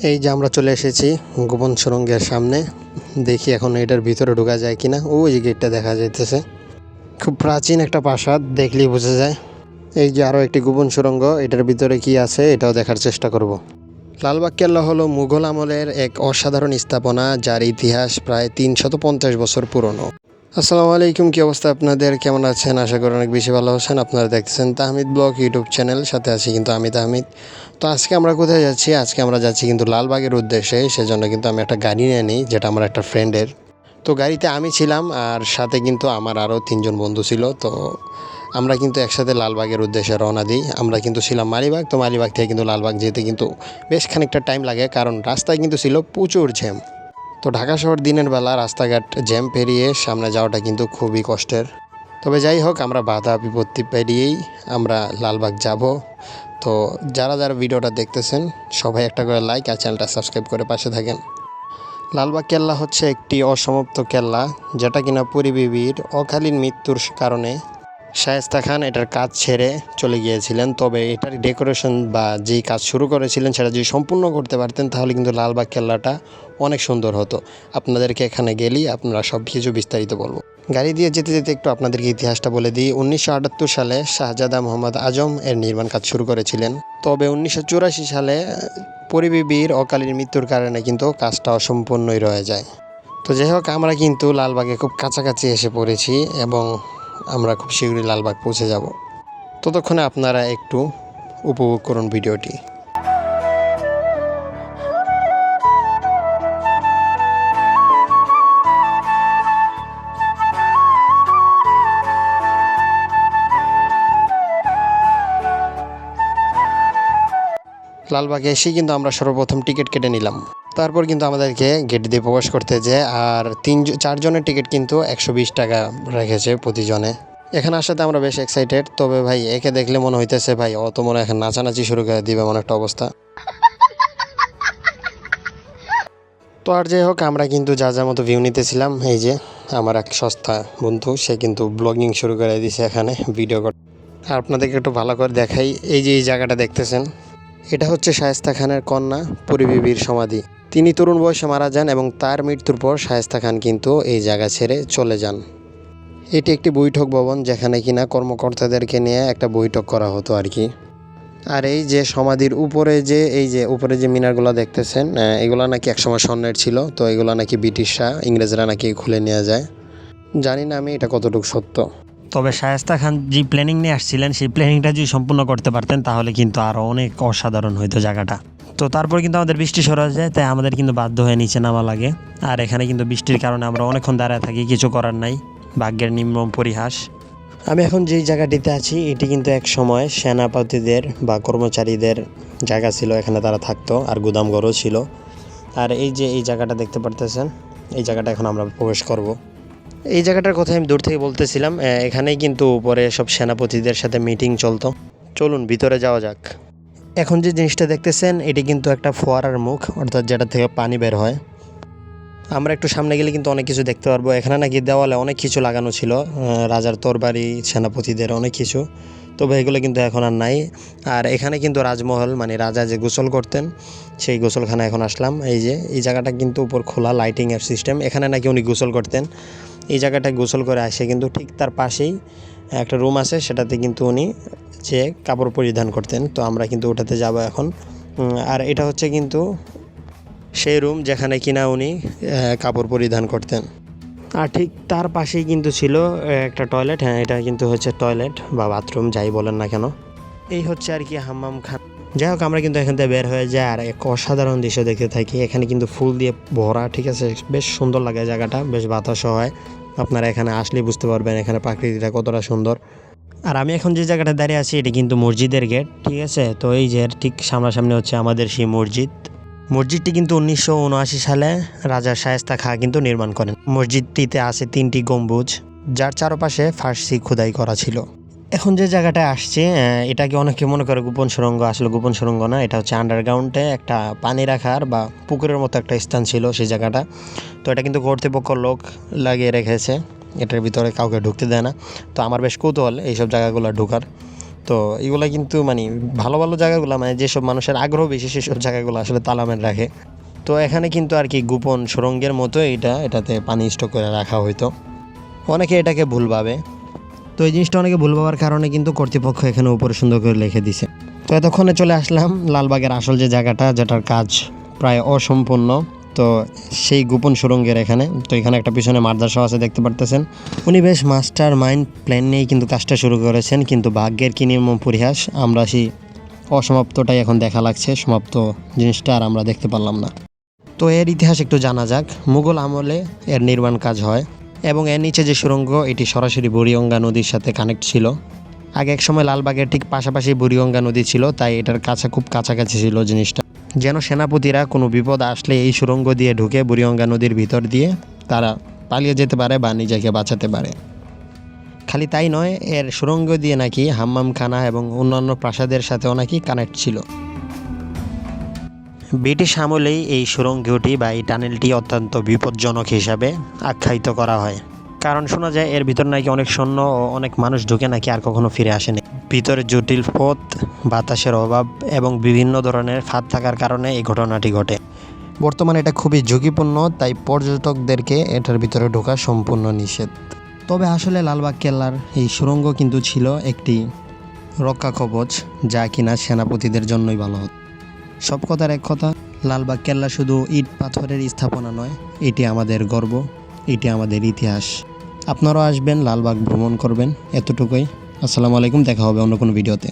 এই যে আমরা চলে এসেছি গোপন সুরঙ্গের সামনে। দেখি এখন এটার ভিতরে ঢোকা যায় কিনা। ওই যে গেটটা দেখা যাইতেছে। খুব প্রাচীন একটা প্রাসাদ, দেখলেই বোঝা যায়। এই যে আরও একটি গোপন সুরঙ্গ, এটার ভিতরে কি আছে এটাও দেখার চেষ্টা করব। লালবাগ কেল্লা হলো মুঘল আমলের এক অসাধারণ স্থাপনা, যার ইতিহাস প্রায় তিনশত পঞ্চাশ বছর পুরনো। আসসালামু আলাইকুম, কি অবস্থা আপনাদের? কেমন আছেন? আশা করি অনেক বেশি ভালো আছেন। আপনারা দেখতেছেন তাহমিদ ব্লগ ইউটিউব চ্যানেল। সাথে আছি কিন্তু আমি তাহমিদ। তো আজকে আমরা কোথায় যাচ্ছি? আজকে আমরা যাচ্ছি কিন্তু লালবাগের উদ্দেশ্যে। সেজন্য কিন্তু আমি একটা গাড়ি নিয়ে নিই, যেটা আমার একটা ফ্রেন্ডের। তো গাড়িতে আমি ছিলাম আর সাথে কিন্তু আমার আরও তিনজন বন্ধু ছিল। তো আমরা কিন্তু একসাথে লালবাগের উদ্দেশ্যে রওনা দিই। আমরা কিন্তু ছিলাম মালিবাগ। তো মালিবাগ থেকে কিন্তু লালবাগ যেতে কিন্তু বেশ খানিকটা টাইম লাগে। কারণ রাস্তায় কিন্তু ছিল প্রচুর জ্যাম। তো ঢাকা শহর দিনের বেলা রাস্তাঘাট জ্যাম পেরিয়ে সামনে যাওয়াটা কিন্তু খুবই কষ্টের। তবে যাই হোক, আমরা বাধা বিপত্তি পেরিয়েই আমরা লালবাগ যাব। তো যারা যারা ভিডিওটা দেখতেছেন, সবাই একটা করে লাইক আর চ্যানেলটা সাবস্ক্রাইব করে পাশে থাকেন। লালবাগ কেল্লা হচ্ছে একটি অসমাপ্ত কেল্লা, যেটা কিনা পরিবিবির অকালীন মৃত্যুর কারণে শায়েস্তা খান এটার কাজ ছেড়ে চলে গিয়েছিলেন, তবে এটার ডেকোরেশন বা যেই কাজ শুরু করেছিলেন সেটা যদি সম্পূর্ণ করতে পারতেন, তাহলে কিন্তু লালবাগ কেল্লাটা অনেক সুন্দর হতো। আপনাদেরকে এখানে গেলেই আপনারা সব কিছু বিস্তারিত বলব। গাড়ি দিয়ে যেতে যেতে একটু আপনাদেরকে ইতিহাসটা বলে দিই। উনিশশো আটাত্তর সালে শাহজাদা মোহাম্মদ আজম এর নির্মাণ কাজ শুরু করেছিলেন। তবে উনিশশো চুরাশি সালে পরিবিবির অকালীন মৃত্যুর কারণে কিন্তু কাজটা অসম্পূর্ণই রয়ে যায়। তো যাই হোক, আমরা কিন্তু লালবাগে খুব কাছাকাছি এসে পড়েছি এবং আমরা খুব শীঘ্রই লালবাগ পৌঁছে যাব। ততক্ষণে আপনারা একটু উপভোগ করুন ভিডিওটি। লালবাগে এসে কিন্তু আমরা সর্বপ্রথম টিকিট কেটে নিলাম। তারপর কিন্তু আমাদেরকে গেট দিয়ে প্রবেশ করতে যে, আর তিন চারজনের টিকিট কিন্তু একশো বিশ টাকা রেখেছে প্রতিজনে। এখানে আসাতে আমরা বেশ এক্সাইটেড তবে ভাই, একে দেখলে মনে হইতেছে ভাই অত মনে এখন নাচানাচি শুরু করে দিবে মনে একটা অবস্থা। তো আর যাই হোক, আমরা কিন্তু যা যা মতো ভিউ নিতেছিলাম, এই যে আমার এক সস্তা বন্ধু, সে কিন্তু ব্লগিং শুরু করে দিছে এখানে ভিডিও কর আর আপনাদেরকে একটু ভালো করে দেখাই, এই যে এই জায়গাটা দেখতেছেন, এটা হচ্ছে শায়েস্তা খানের কন্যা পরিবিবির সমাধি। তিনি তরুণ বয়সে মারা যান এবং তার মৃত্যুর পর শায়েস্তা খান কিন্তু এই জায়গা ছেড়ে চলে যান। এটি একটি বৈঠক ভবন যেখানে কিনা কর্মকর্তাদেরকে নিয়ে একটা বৈঠক করা হতো আর কি। আর এই যে সমাধির উপরে যে, এই যে উপরে যে মিনারগুলো দেখতেছেন এগুলো নাকি একসময় স্বর্ণের ছিল, তো এগুলো নাকি ব্রিটিশরা, ইংরেজরা নাকি খুলে নিয়ে যায়। জানি না আমি এটা কতটুকু সত্য। তবে শায়েস্তা খান যে প্ল্যানিং নিয়ে আসছিলেন, সেই প্ল্যানিংটা যদি সম্পূর্ণ করতে পারতেন, তাহলে কিন্তু আরও অনেক অসাধারণ হইতো জায়গাটা। তো তারপর কিন্তু আমাদের বৃষ্টি হয়ে যায়, তাই আমাদের কিন্তু বাধ্য হয়ে নিচে নামা লাগে। আর এখানে কিন্তু বৃষ্টির কারণে আমরা অনেকক্ষণ দাঁড়ায় থাকি, কিছু করার নাই। ভাগ্যের নিম্ন পরিহাস। আমি এখন যেই জায়গাটিতে আছি, এটি কিন্তু এক সময় সেনাপতিদের বা কর্মচারীদের জায়গা ছিল, এখানে তারা থাকতো, আর গুদামঘরও ছিল। আর এই যে এই জায়গাটা দেখতে পারতেছেন, এই জায়গাটা এখন আমরা প্রবেশ করব। এই জায়গাটার কথা আমি দূর থেকে বলতেছিলাম এখানেই কিন্তু উপরে সব সেনাপতিদের সাথে মিটিং চলতো। চলুন, ভিতরে যাওয়া যাক। এখন যে জিনিসটা দেখতেছেন, এটি কিন্তু একটা ফোয়ারার মুখ, অর্থাৎ যেটা থেকে পানি বের হয়। আমরা একটু সামনে গেলে কিন্তু অনেক কিছু দেখতে পারব। এখানে নাকি দেওয়ালে অনেক কিছু লাগানো ছিল রাজার তরবারি, সেনাপতিদের অনেক কিছু। তবে এগুলো কিন্তু এখন আর নাই। আর এখানে কিন্তু রাজমহল মানে রাজা যে গোসল করতেন, সেই গোসলখানা এখন আসলাম। এই যে, এই জায়গাটা কিন্তু উপর খোলা লাইটিং লাইটিংয়ের সিস্টেম এখানে নাকি উনি গোসল করতেন। এই জায়গাটায় গোসল করে আসে, কিন্তু ঠিক তার পাশেই একটা রুম আছে, সেটাতে কিন্তু উনি যে কাপড় পরিধান করতেন। তো আমরা কিন্তু ওটাতে যাব এখন। আর এটা হচ্ছে কিন্তু সেই রুম যেখানে কিনা উনি কাপড় পরিধান করতেন। আর ঠিক তার পাশেই কিন্তু ছিল একটা টয়লেট হ্যাঁ এটা কিন্তু হচ্ছে টয়লেট বা বাথরুম যাই বলেন না কেন। এই হচ্ছে আর কি হাম্মাম খান যাই হোক আমরা কিন্তু এখান থেকে বের হয়ে যাই আর এক অসাধারণ দৃশ্য দেখতে থাকি। এখানে কিন্তু ফুল দিয়ে ভরা, ঠিক আছে? বেশ সুন্দর লাগে জায়গাটা, বেশ বাতাসও হয়। আপনারা এখানে আসলেই বুঝতে পারবেন এখানে প্রাকৃতিকটা কতটা সুন্দর। আর আমি এখন যে জায়গাটা দাঁড়িয়ে আছি, এটি কিন্তু মসজিদের গেট, ঠিক আছে? তো এই যে ঠিক সামনাসামনি হচ্ছে আমাদের সেই মসজিদ। মসজিদটি কিন্তু উনিশশো উনআশি সালে রাজা শায়েস্তা খাঁ কিন্তু নির্মাণ করেন। মসজিদটিতে আছে তিনটি গম্বুজ, যার চারপাশে ফার্সি খোদাই করা ছিল। এখন যে জায়গাটা আসছে এটাকে অনেকে মনে করে গোপন সুরঙ্গ, আসলে গোপন সুরঙ্গ না, এটা হচ্ছে আন্ডারগ্রাউন্ডে একটা পানি রাখার বা পুকুরের মতো একটা স্থান ছিল সেই জায়গাটা। তো এটা কিন্তু কর্তৃপক্ষ লোক লাগিয়ে রেখেছে, এটার ভিতরে কাউকে ঢুকতে দেয় না। তো আমার বেশ কৌতূহল এইসব জায়গাগুলো ঢোকার। তো এগুলা কিন্তু মানে ভালো ভালো জায়গাগুলো মানে যেসব মানুষের আগ্রহ বেশি সেসব জায়গাগুলো আসলে তালামের রাখে। তো এখানে কিন্তু আর কি গোপন সুরঙ্গের মতো এটা, এটাতে পানি স্টক করে রাখা হইতো। অনেকে এটাকে ভুল ভাবে তো এই জিনিসটা অনেকে ভুল ভাবার কারণে কিন্তু কর্তৃপক্ষ এখানে উপরে সুন্দর করে লিখে দিছে। তো এতক্ষণে চলে আসলাম লালবাগের আসল যে জায়গাটা, যেটার কাজ প্রায় অসম্পূর্ণ। তো সেই গোপন সুরঙ্গের এখানে, তো এখানে একটা পিছনে মাদ্রাসা আছে, দেখতে পারতেছেন। উনি বেশ মাস্টার মাইন্ড প্ল্যান নিয়েই কিন্তু কাজটা শুরু করেছেন, কিন্তু ভাগ্যের কি নির্মম পরিহাস, আমরা সেই অসমাপ্তটাই এখন দেখা লাগছে, সমাপ্ত জিনিসটা আর আমরা দেখতে পারলাম না। তো এর ইতিহাস একটু জানা যাক। মুঘল আমলে এর নির্মাণ কাজ হয়। এবং এর নিচে যে সুরঙ্গ, এটি সরাসরি বুড়িগঙ্গা নদীর সাথে কানেক্ট ছিল। আগে এক সময় লালবাগের ঠিক পাশাপাশি বুড়িগঙ্গা নদী ছিল, তাই এটার কাছে খুব কাছাকাছি ছিল জিনিসটা। যেন সেনাপতিরা কোনো বিপদ আসলে এই সুরঙ্গ দিয়ে ঢুকে বুড়িগঙ্গা নদীর ভিতর দিয়ে তারা পালিয়ে যেতে পারে বা নিজেকে বাঁচাতে পারে। খালি তাই নয়, এর সুরঙ্গ দিয়ে নাকি হাম্মামখানা এবং অন্যান্য প্রাসাদের সাথেও নাকি কানেক্ট ছিল। ব্রিটিশ আমলেই এই সুড়ঙ্গটি বা এই টানেলটি অত্যন্ত বিপজ্জনক হিসাবে আখ্যায়িত করা হয়। কারণ শোনা যায়, এর ভিতর নাকি অনেক সৈন্য ও অনেক মানুষ ঢুকে নাকি আর কখনো ফিরে আসেনি। ভিতরে জটিল পথ, বাতাসের অভাব এবং বিভিন্ন ধরনের ফাঁদ থাকার কারণে এই ঘটনাটি ঘটে। বর্তমানে এটা খুবই ঝুঁকিপূর্ণ, তাই পর্যটকদেরকে এটার ভিতরে ঢোকা সম্পূর্ণ নিষেধ। তবে আসলে লালবাগ কেল্লার এই সুরঙ্গ কিন্তু ছিল একটি রক্ষা কবচ যা কিনা সেনাপতিদের জন্যই ভালো হতো। সব কথার এক কথা লালবাগ কেল্লা শুধু ইট পাথরের স্থাপনা নয়, এটি আমাদের গর্ব, এটি আমাদের ইতিহাস। আপনারাও আসবেন লালবাগ ভ্রমণ করবেন, এতটুকুই। আসসালামু আলাইকুম, দেখা হবে অন্য কোনো ভিডিওতে।